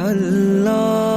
আল্লাহ।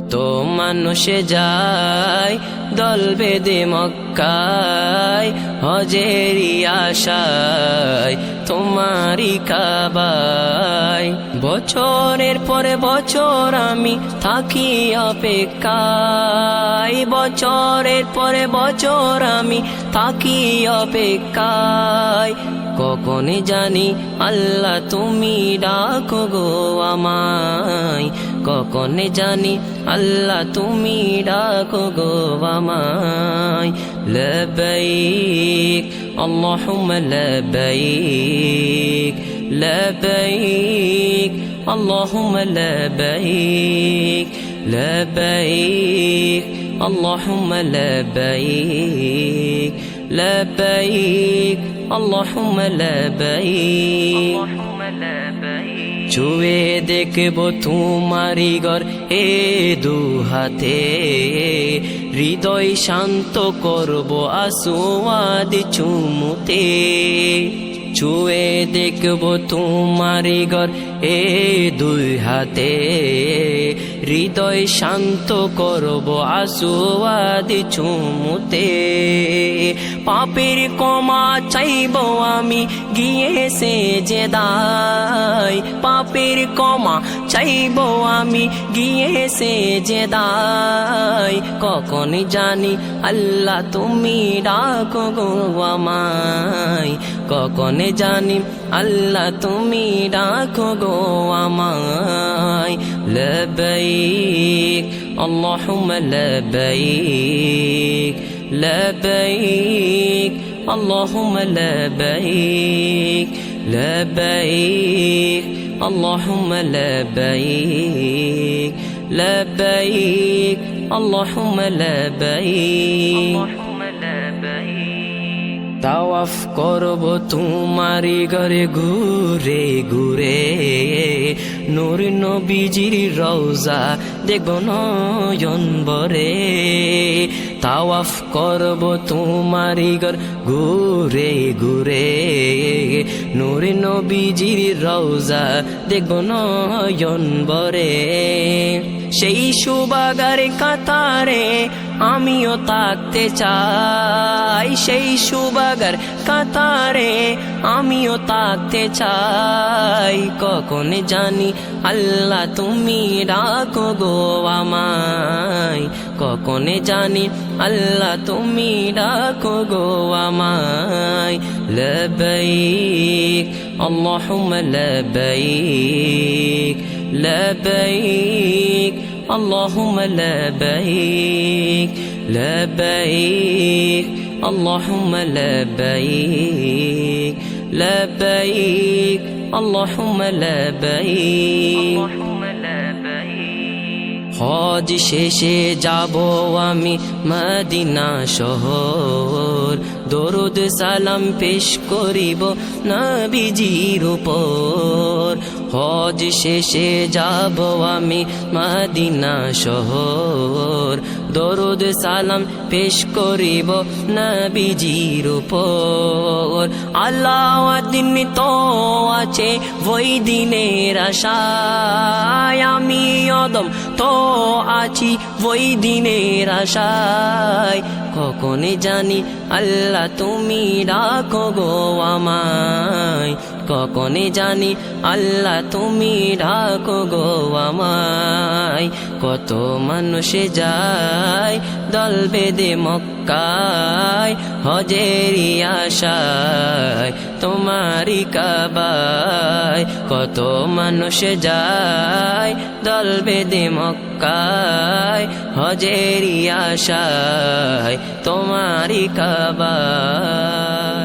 কত মানুষে যায়, দল বেদে মক্কায় হজেরি আশায় তোমারি কাবায়। বছরের পরে বছর আমি থাকি অপেক্ষায়, বছরের পরে বছর আমি থাকি অপেক্ষায়। কখনই জানি আল্লাহ তুমি ডাকো গো আমায় কখন জানি? আল্লাহ, তুমি ডাকো গো আমায়। লবাইক আল্লাহুম্মা লবাইক লবাইক আল্লাহুম্মা লবাইক লবাইক আল্লাহুম্মা লবাইক লবাইক اللهم لبيك ছুয়ে দেখব তোমারি ঘর এ দু হাতে হৃদয় শান্ত করব আসুয়াদি চুমুতে ছুয়ে দেখব তোমারি ঘর এ দুই হাতে হৃদয় শান্ত করব আসুয়াদি চুমুতে পাপের কমা চাইব আমি, গিয়ে সে যে দায়। পাপের কমা চাইব আমি, গিয়ে সে যে দায়। কখন জানি আল্লাহ তুমি ডাকো গো আমায়। কখন জানি আল্লাহ তুমি ডাকো গো আমায়। লবৈক اللهم لبيك لبيك اللهم لبيك لبيك اللهم لبيك لبيك اللهم لبيك তাওয়াফ করব তোমারি ঘরে ঘুরে ঘুরে নূর নবীজির রওজা দেখব নয়ন বরে। তাওয়াফ করব তোমারি ঘর ঘুরে ঘুরে। নূর নবীজির রওজা দেখব নয়ন বরে। সেই সুবাগারে কাতারে আমিও থাকতে চাই সেই সুবাগার কাতারে আমিও থাকতে চাই কখন জানি আল্লাহ তুমি ডাকো গো আমায় কখন জানি আল্লাহ তুমি ডাকো গো আমায় লবৈক اللهم لبيك لبيك اللهم لبيك لبيك اللهم لبيك لبيك اللهم لبيك হজ শেষে যাব আমি মদিনা শহর দরুদ সালাম পেশ করিব নবীজির উপর হজ শেষে যাব আমি মাদিনা শহর। দরুদ সালাম পেশ করিব নবীজির উপর। আল্লাহ দিন তো আছে ওই দিনের আশায়। আমি অদম তো আছি ওই দিনের আশায়। কখনে জানি, আল্লাহ তুমি ডাকো গো আমায়। কখনে জানি, আল্লাহ তুমি ডাকো গো আমায়। কত মানুষে যায় দল বেদে মক্কায় হজেরি আশায় তোমারি কাবায়। কত মানুষে যায় দল বেদে মক্কায় হজেরি আশায় তোমারি কাবায়